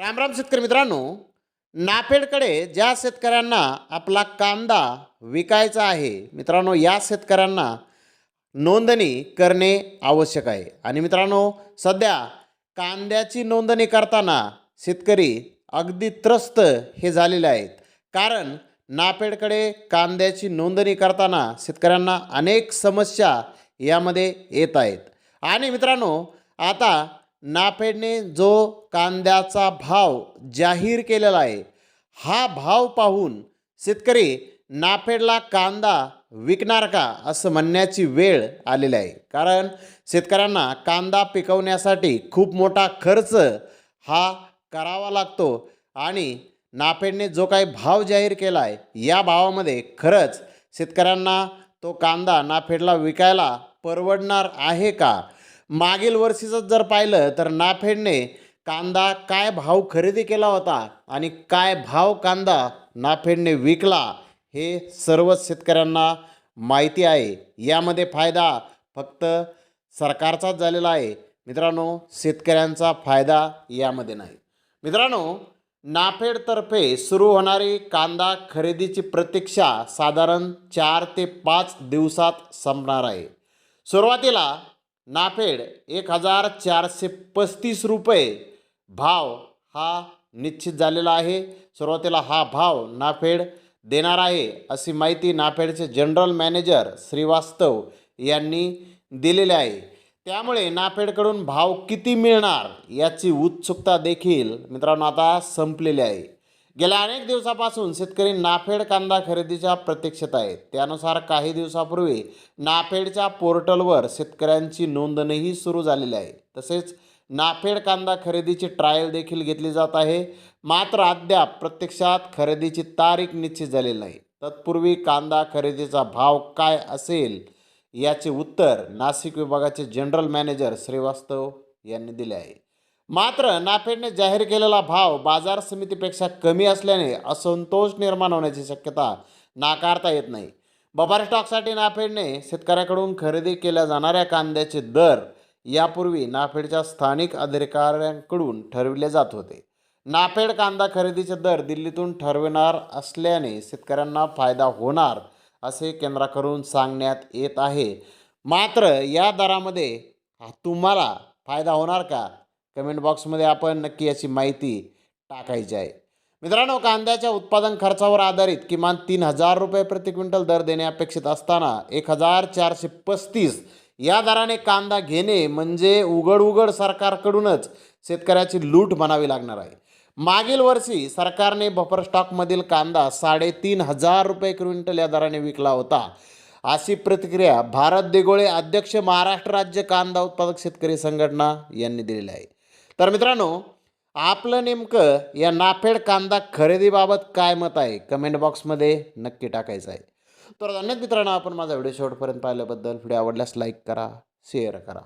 रामराम शेतकरी मित्रांनो नाफेडकडे ज्या शेतकऱ्यांना आपला कांदा विकायचा आहे मित्रांनो या शेतकऱ्यांना नोंदणी करणे आवश्यक आहे. आणि मित्रांनो सध्या कांद्याची नोंदणी करताना शेतकरी अगदी त्रस्त हे झालेले आहेत. कारण नाफेडकडे कांद्याची नोंदणी करताना शेतकऱ्यांना अनेक समस्या यामध्ये येत आहेत. आणि मित्रांनो आता नाफेडने जो कांद्याचा भाव जाहीर केलेला आहे हा भाव पाहून शेतकरी नाफेडला कांदा विकणार का असं म्हणण्याची वेळ आलेली आहे. कारण शेतकऱ्यांना कांदा पिकवण्यासाठी खूप मोठा खर्च हा करावा लागतो आणि नाफेडने जो काही भाव जाहीर केला आहे या भावामध्ये खरंच शेतकऱ्यांना तो कांदा नाफेडला विकायला परवडणार आहे का? मागील वर्षीचं जर पाहिलं तर नाफेडने कांदा काय भाव खरेदी केला होता आणि काय भाव कांदा नाफेडने विकला हे सर्वच शेतकऱ्यांना माहिती आहे. यामध्ये फायदा फक्त सरकारचाच झालेला आहे. मित्रांनो शेतकऱ्यांचा फायदा यामध्ये नाही. मित्रांनो नाफेडतर्फे सुरू होणारी कांदा खरेदीची प्रतीक्षा साधारण चार ते पाच दिवसात संपणार आहे. सुरुवातीला नाफेड एक हजार चारशे पस्तीस रुपये. भाव हा निश्चित झालेला आहे. सुरुवातीला हा भाव नाफेड देणार आहे अशी माहिती नाफेडचे जनरल मॅनेजर श्रीवास्तव यांनी दिलेली आहे. त्यामुळे नाफेडकडून भाव किती मिळणार याची उत्सुकता देखील मित्रांनो आता संपलेली आहे. गेल्या अनेक दिवसापासून शेतकरी नाफेड कांदा खरेदीच्या प्रतीक्षेत आहेत. त्यानुसार काही दिवसापूर्वी नाफेडच्या पोर्टलवर शेतकऱ्यांची नोंदणीही सुरू झालेली आहे. तसेच नाफेड कांदा खरेदीची ट्रायल देखील घेतली जात आहे. मात्र अद्याप प्रत्यक्षात खरेदीची तारीख निश्चित झालेली नाही. तत्पूर्वी कांदा खरेदीचा भाव काय असेल याचे उत्तर नाशिक विभागाचे जनरल मॅनेजर श्रीवास्तव यांनी दिले आहे. मात्र नाफेडने जाहीर केलेला भाव बाजार समितीपेक्षा कमी असल्याने असंतोष निर्माण होण्याची शक्यता नाकारता येत नाही. बफार स्टॉकसाठी नाफेडने शेतकऱ्याकडून खरेदी केल्या जाणाऱ्या कांद्याचे दर यापूर्वी नाफेडच्या स्थानिक अधिकाऱ्यांकडून ठरविले जात होते. नाफेड कांदा खरेदीचे दर दिल्लीतून ठरविणार असल्याने शेतकऱ्यांना फायदा होणार असे केंद्राकडून सांगण्यात येत आहे. मात्र या दरामध्ये तुम्हाला फायदा होणार का? कमेंट बॉक्समध्ये आपण नक्की याची माहिती टाकायची आहे. मित्रांनो कांद्याच्या उत्पादन खर्चावर आधारित किमान तीन हजार रुपये प्रति क्विंटल दर देणे अपेक्षित असताना एक हजार चारशे पस्तीस या दराने कांदा घेणे म्हणजे उघड उघड सरकारकडूनच शेतकऱ्याची लूट म्हणावी लागणार आहे. मागील वर्षी सरकारने बफर स्टॉकमधील कांदा साडेतीन हजार रुपये क्विंटल या दराने विकला होता. अशी प्रतिक्रिया भारत देगोळे अध्यक्ष महाराष्ट्र राज्य कांदा उत्पादक शेतकरी संघटना यांनी दिलेली आहे. तर मित्रांनो आपलं नेमकं या नाफेड कांदा खरेदीबाबत काय मत आहे? कमेंट बॉक्समध्ये नक्की टाकायचं आहे. तर धन्यवाद मित्रांनो आपण माझा व्हिडिओ शेवटपर्यंत पाहिल्याबद्दल व्हिडिओ आवडल्यास लाईक करा शेअर करा.